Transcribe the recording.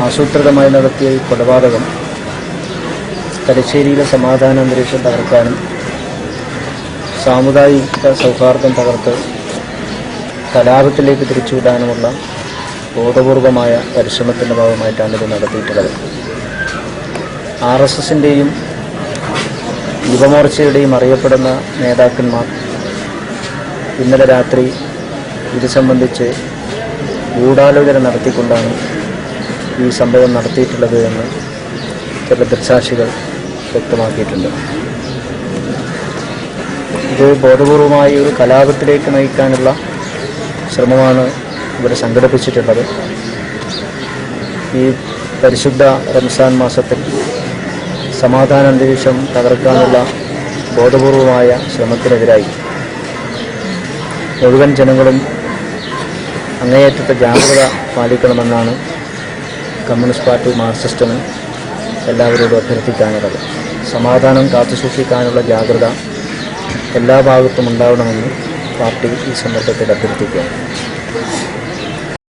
ആസൂത്രിതമായി നടത്തിയ ഈ കൊലപാതകം തലശ്ശേരിയിലെ സമാധാന അന്തരീക്ഷം തകർക്കാനും സാമുദായിക സൗഹാർദ്ദം തകർത്ത് കലാപത്തിലേക്ക് തിരിച്ചുവിടാനുമുള്ള ബോധപൂർവമായ പരിശ്രമത്തിന്റെ ഭാഗമായിട്ടാണ് ഇത് നടത്തിയിട്ടുള്ളത്. ആർ എസ് എസിന്റെയും യുവമോർച്ചയുടെയും അറിയപ്പെടുന്ന നേതാക്കന്മാർ ഇന്നലെ രാത്രി ഇത് സംബന്ധിച്ച് ഗൂഢാലോചന നടത്തിക്കൊണ്ടാണ് ഈ സംഭവം നടത്തിയിട്ടുള്ളത് എന്ന് ചില ദൃക്സാക്ഷികൾ വ്യക്തമാക്കിയിട്ടുണ്ട്. ഇത് ബോധപൂർവമായി ഒരു കലാപത്തിലേക്ക് നയിക്കാനുള്ള ശ്രമമാണ് ഇവിടെ സംഘടിപ്പിച്ചിട്ടുള്ളത്. ഈ പരിശുദ്ധ റംസാൻ മാസത്തിൽ സമാധാന അന്തരീക്ഷം തകർക്കാനുള്ള ബോധപൂർവമായ ശ്രമത്തിനെതിരായി മുഴുവൻ ജനങ്ങളും അങ്ങേയറ്റത്തെ ജാഗ്രത പാലിക്കണമെന്നാണ് കമ്മ്യൂണിസ്റ്റ് പാർട്ടി മാർക്സിസ്റ്റിന് എല്ലാവരോടും അഭ്യർത്ഥിക്കാനുള്ളത്. സമാധാനം കാത്തുസൂക്ഷിക്കാനുള്ള ജാഗ്രത എല്ലാ ഭാഗത്തും ഉണ്ടാവണമെന്ന് പാർട്ടി ഈ സന്ദർഭത്തിൽ അഭ്യർത്ഥിക്കുകയാണ്